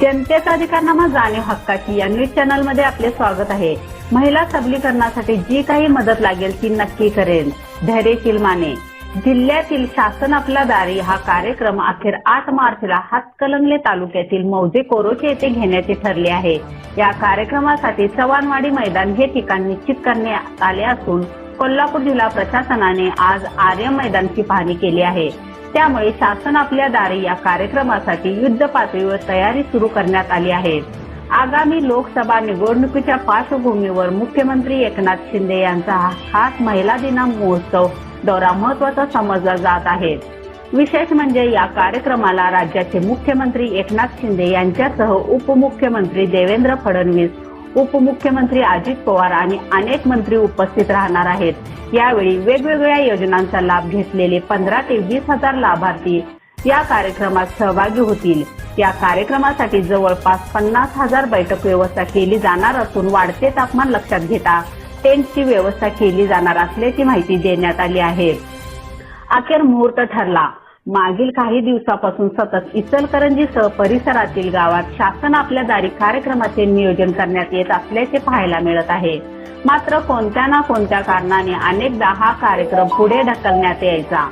जनतेचा अधिकारनामा जाणीव हक्काची या न्यूज चॅनलमध्ये आपले स्वागत आहे. महिला सबलीकरणासाठी जी काही मदत लागेल ती नक्की करेन. धैर्यशील माने. जिल्ह्यातील शासन आपला दारी. हा कार्यक्रम अखेर आठ मार्चला हातकलंगले तालुक्यातील मौजे कोरोचे येथे घेण्याचे ठरले आहे. या कार्यक्रमासाठी चव्हाणवाडी मैदान हे ठिकाण निश्चित करण्यात आले असून कोल्हापूर जिल्हा प्रशासनाने आज आर्य मैदानची पाहणी केली आहे. त्यामुळे शासन आपल्या दारी या कार्यक्रमासाठी युद्ध पातळीवर तयारी सुरू करण्यात आली आहे. आगामी लोकसभा निवडणुकीच्या पार्श्वभूमीवर मुख्यमंत्री एकनाथ शिंदे यांचा खास महिला दिना महोत्सव दौरा महत्त्वाचा समजला जात आहे. विशेष म्हणजे या कार्यक्रमाला राज्याचे मुख्यमंत्री एकनाथ शिंदे यांच्यासह उपमुख्यमंत्री देवेंद्र फडणवीस उपमुख्यमंत्री अजित पवार आणि अनेक मंत्री उपस्थित राहणार आहेत. यावेळी वेगवेगळ्या योजनांचा लाभ घेतलेले पंधरा ते वीस हजार लाभार्थी या कार्यक्रमात सहभागी होतील. या कार्यक्रमासाठी जवळपास पन्नास हजार बैठक व्यवस्था केली जाणार असून वाढते तापमान लक्षात घेता टेंटची व्यवस्था केली जाणार असल्याची माहिती देण्यात आली आहे. अखेर मुहूर्त ठरला. मागील काही दिवसापासून सतत इचलकरंजीसह परिसरातील गावात शासन आपल्या दारी कार्यक्रमाचे नियोजन करण्यात येत असल्याचे पाहायला मिळत आहे. मात्र कोणत्या ना कोणत्या कारणाने अनेकदा हा कार्यक्रम पुढे ढकलण्यात यायचा.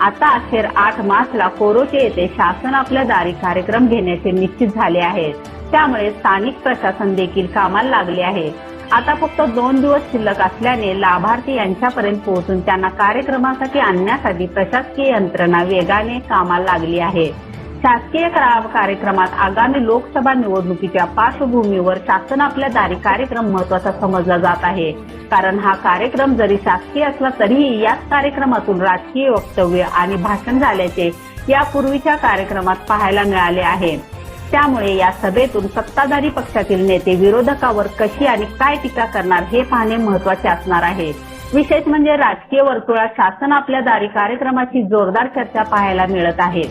आता अखेर आठ मार्चला कोरोचे येथे शासन आपल्या दारी कार्यक्रम घेण्याचे निश्चित झाले आहे. त्यामुळे स्थानिक प्रशासन देखील कामाला लागले आहे. आता फक्त दोन दिवस शिल्लक असल्याने लाभार्थी यांच्यापर्यंत पोहोचून त्यांना कार्यक्रमासाठी आणण्यासाठी प्रशासकीय यंत्रणा वेगाने कामाला लागली आहे. शासकीय कार्यक्रमात आगामी लोकसभा निवडणुकीच्या पार्श्वभूमीवर शासन आपल्या दारी कार्यक्रम महत्त्वाचा समजला जात आहे. कारण हा कार्यक्रम जरी शासकीय असला तरीही याच कार्यक्रमातून राजकीय वक्तव्य आणि भाषण झाल्याचे यापूर्वीच्या कार्यक्रमात पाहायला मिळाले आहे. त्यामुळे या सभेतून सत्ताधारी पक्षातील नेते विरोधकावर कशी आणि काय टीका करणार हे पाहणे महत्त्वाचे असणार आहे. विशेष म्हणजे राजकीय वर्तुळात शासन आपल्या दारी कार्यक्रमाची जोरदार चर्चा पाहायला मिळत आहे.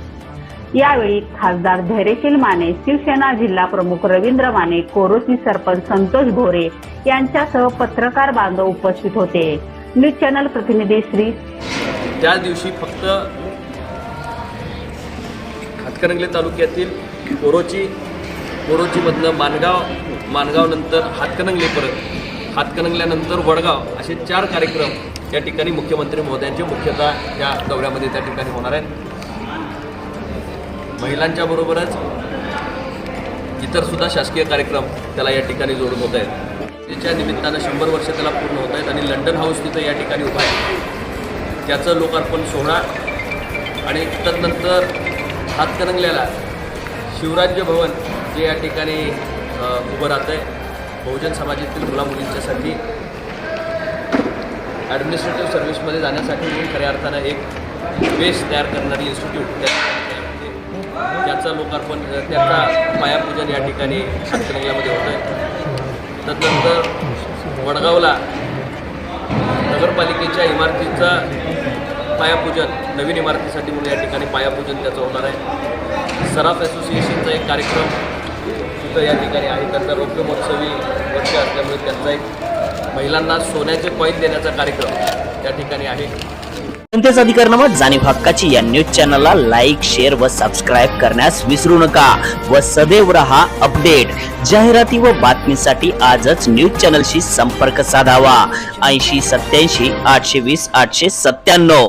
यावेळी खासदार धैर्यशील माने शिवसेना जिल्हा प्रमुख रवींद्र माने कोरोची सरपंच संतोष घोरे यांच्यासह पत्रकार बांधव उपस्थित होते. न्यूज चॅनल प्रतिनिधी श्री. त्या दिवशी फक्त हातकणंगले तालुक्यातील कोरोची कोरोचीमधनं मानगाव मानगावनंतर हातकणंगलेपर्यंत हातकणंगल्यानंतर वडगाव असे चार कार्यक्रम या ठिकाणी मुख्यमंत्री महोदयांचे मुख्यतः या दौऱ्यामध्ये त्या ठिकाणी होणार आहेत. महिलांच्या बरोबरच इतर सुद्धा शासकीय कार्यक्रम त्याला या ठिकाणी जोडून होत आहेत. त्याच्या निमित्तानं शंभर वर्ष त्याला पूर्ण होत आहेत आणि लंडन हाऊस तिथं या ठिकाणी उभा आहे. त्याचं लोकार्पण सोहळा आणि तदनंतर हातकणंगल्याला शिवराज्य भवन जे या ठिकाणी उभं राहतं आहे बहुजन समाजातील मुलामुलींच्यासाठी ॲडमिनिस्ट्रेटिव्ह सर्व्हिसमध्ये जाण्यासाठी खऱ्या अर्थानं एक बेस तयार करणारी इन्स्टिट्यूट त्याचं लोकार्पण त्याचा पायापूजन या ठिकाणी हातकणंगल्यामध्ये होतं आहे तदनंतर वडगावला नगरपालिकेच्या इमारतीचा पायापूजन नवीन इमारतीसाठी म्हणून या ठिकाणी पायापूजन त्याचं होणार आहे. सराफ असोसिएशनचा एक कार्यक्रम सुद्धा या ठिकाणी आहे. त्यांचा रौप्य महोत्सवी वर्ष असल्यामुळे त्यांचा एक महिलांना सोन्याचे कॉईन देण्याचा कार्यक्रम त्या ठिकाणी आहे. जनतेचा अधिकारनामा जाणीव हक्काची या न्यूज चॅनलला लाईक शेअर व सबस्क्राईब करण्यास विसरू नका व सदैव रहा अपडेट. जाहिराती व बातमीसाठी आजच न्यूज चॅनलशी संपर्क साधावा. ऐंशी सत्याऐंशी आठशे वीस आठशे सत्त्याण्णव.